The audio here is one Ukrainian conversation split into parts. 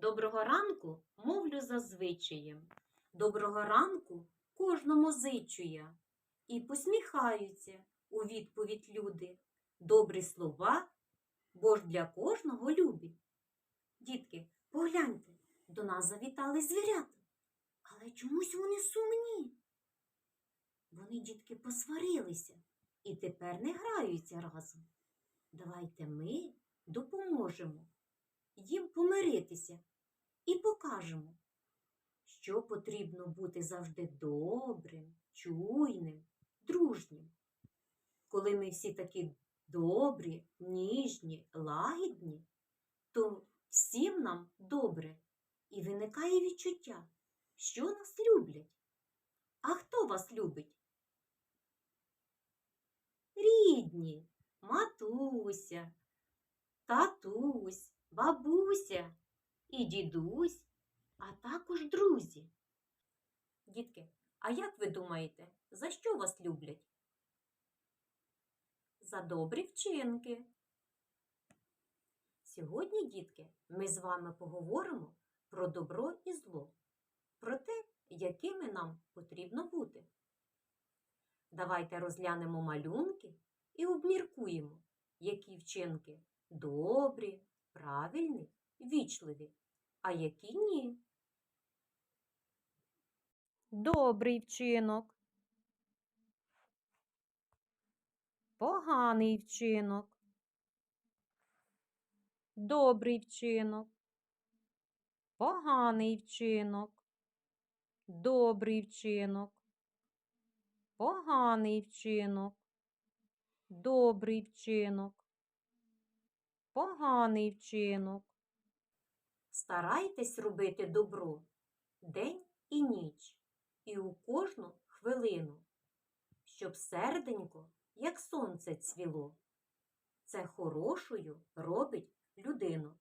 Доброго ранку мовлю за звичаєм. Доброго ранку кожному зичу я. І посміхаються у відповідь люди. Добрі слова, бо ж для кожного любі. Дітки, погляньте, до нас завітали звірята. Але чомусь вони сумні. Вони, дітки, посварилися і тепер не граються разом. Давайте ми допоможемо їм помиритися і покажемо, що потрібно бути завжди добрим, чуйним, дружнім. Коли ми всі такі добрі, ніжні, лагідні, то всім нам добре і виникає відчуття, що нас люблять. А хто вас любить? Рідні, матуся, татусь, бабуся і дідусь, а також друзі. Дітки, а як ви думаєте, за що вас люблять? За добрі вчинки. Сьогодні, дітки, ми з вами поговоримо про добро і зло, про те, якими нам потрібно бути. Давайте розглянемо малюнки і обміркуємо, які вчинки добрі, правильні, вічливі, а які ні. Добрий вчинок. Поганий вчинок. Добрий вчинок. Поганий вчинок. Добрий вчинок. Поганий вчинок. Добрий вчинок. Поганий вчинок. Старайтесь робити добро день і ніч, і у кожну хвилину, щоб серденько, як сонце цвіло. Це хорошою робить людину.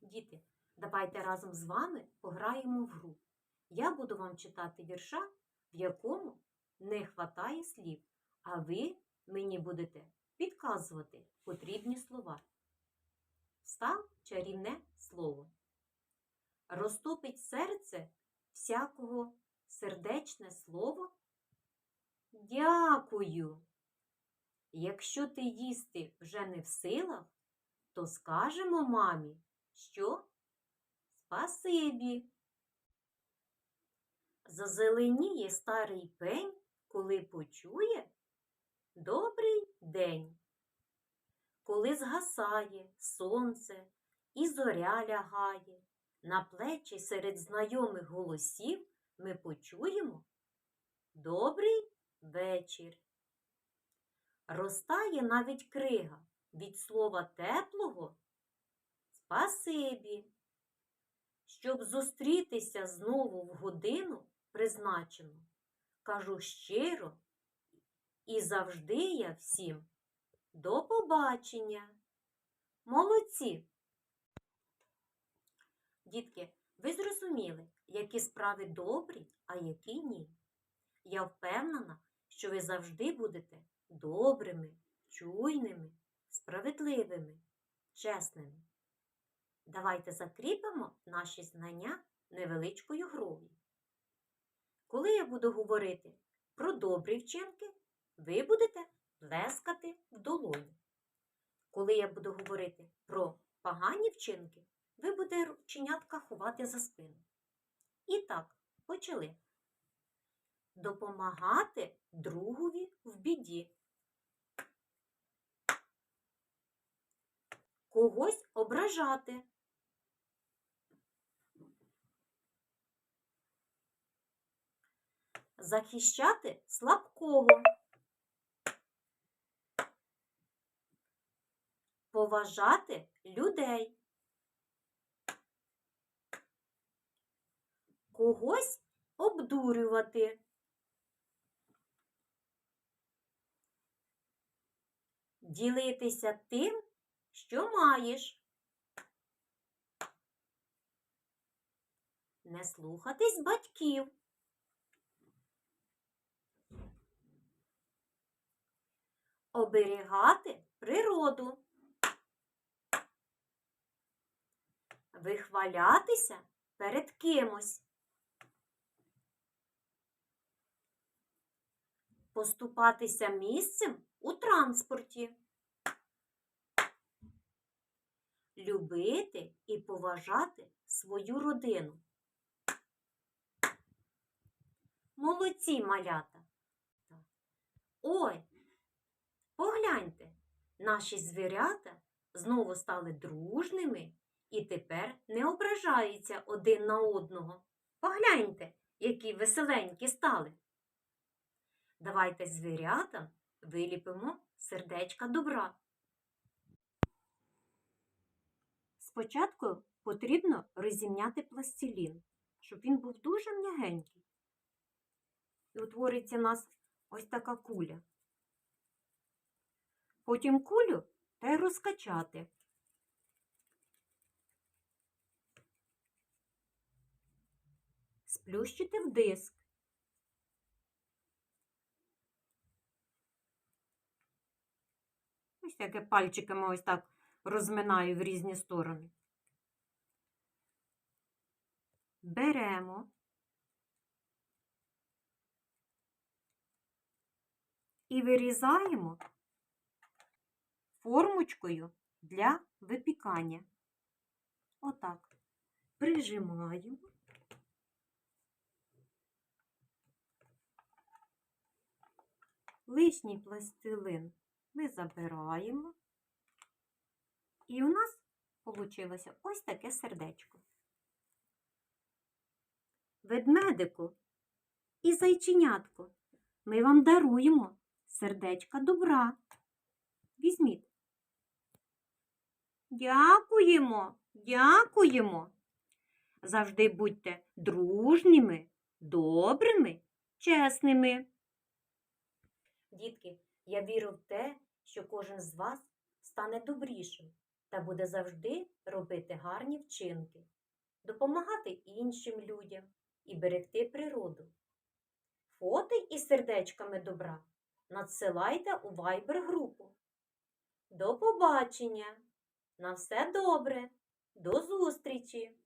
Діти, давайте разом з вами пограємо в гру. Я буду вам читати вірша, в якому не хватає слів, а ви мені будете підказувати потрібні слова. Став чарівне слово. Розтопить серце всякого сердечне слово. Дякую. Якщо ти їсти вже не в силах, то скажемо мамі, що спасибі. Зазеленіє старий пень, коли почує добрий день. Коли згасає сонце і зоря лягає, на плечі серед знайомих голосів ми почуємо добрий вечір. Розтає навіть крига від слова теплого спасибі. Щоб зустрітися знову в годину призначену, кажу щиро і завжди я всім до побачення. Молодці! Дітки, ви зрозуміли, які справи добрі, а які ні. Я впевнена, що ви завжди будете добрими, чуйними, справедливими, чесними. Давайте закріпимо наші знання невеличкою грою. Коли я буду говорити про добрі вчинки, ви будете плескати в долоні. Коли я буду говорити про погані вчинки, ви будете рученятка ховати за спину. І так, почали. Допомагати другові в біді. Когось ображати. Захищати слабкого. Поважати людей. Когось обдурювати. Ділитися тим, що маєш. Не слухатись батьків. Оберігати природу. Вихвалятися перед кимось. Поступатися місцем у транспорті. Любити і поважати свою родину. Молодці малята. Ой, погляньте, наші звірята знову стали дружними і тепер не ображаються один на одного. Погляньте, які веселенькі стали. Давайте звірятам виліпимо сердечка добра. Спочатку потрібно розімняти пластилін, щоб він був дуже м'ягенький. І утвориться у нас ось така куля. Потім кулю та й розкачати. Сплющити в диск. Ось таке пальчиками ось так розминаю в різні сторони. Беремо і вирізаємо формочкою для випікання. Отак. Прижимаємо. Лишній пластилин ми забираємо. І у нас вийшло ось таке сердечко. Ведмедику і зайченятку ми вам даруємо сердечка добра. Візьміть. Дякуємо, дякуємо. Завжди будьте дружніми, добрими, чесними. Дітки, я вірю в те, що кожен з вас стане добрішим та буде завжди робити гарні вчинки, допомагати іншим людям і берегти природу. Фото із сердечками добра надсилайте у Viber групу. До побачення! На все добре! До зустрічі!